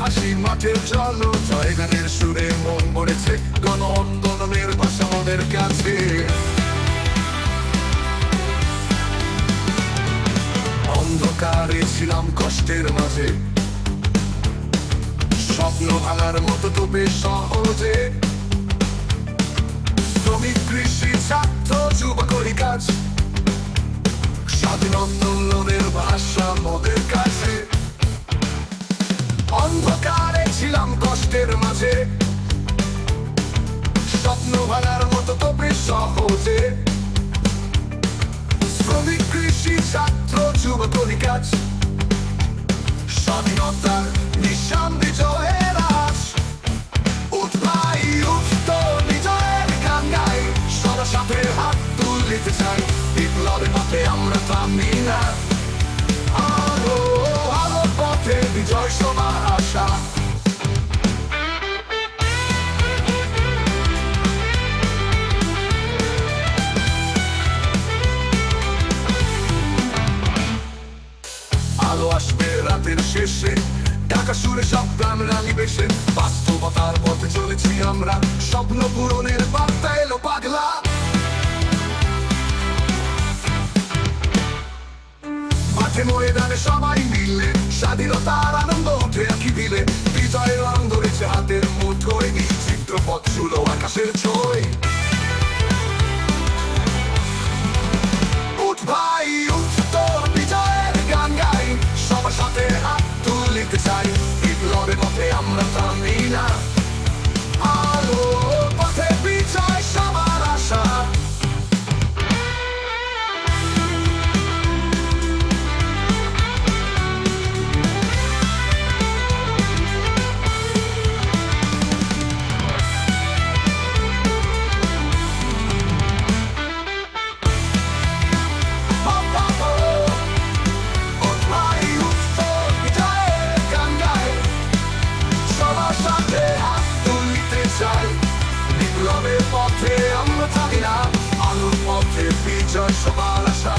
হাসি, মাঠের জল জয়। গানের সুরে মন মরেছে গণ আন্দোলনের ভাষা মনের কাছে। অন্ধকারে ছিলাম কষ্টের মাঝে। স্বপ্ন ভাঙার মতো তো সহজে। শ্রমিক, কৃষি, ছাত্র যুবকরি কাজ। স্বাধীন আন্দোলনের ভাষা মোদের ছিলাম কষ্টের মাঝে। স্বপ্ন ভাঙার মতো তো বেশ সহজে। শ্রমিক, কৃষি, ছাত্র যুবকরি কাজ। স্বাধীনতার নিশান বিজয়ের আশ উঠ ভাই উঠ তো বিজয়ের গান গাই সাথে হাত তুলিতে চাই। বিপ্লবের পথে আমরা থামি না। রাতের শেষে ঢাকা সুরে সব প্রাণ রাঙি বেশে। বাস্তবতার পথে চলেছি আমরা, স্বপ্ন পূরণের বার্তা এলো পাগলা। মাঠে ময়দানে সবাই মিলে স্বাধীনতার আনন্দ উঠে আঁকি দিলে। বিজয়ের রং ধরেছে হাতের মুঠোয় চিত্র পথ ছিল আকাশের ছয়। বিপ্লবের পথে আমরা থাকি না আলোর পথে বিজয় সবার আশা।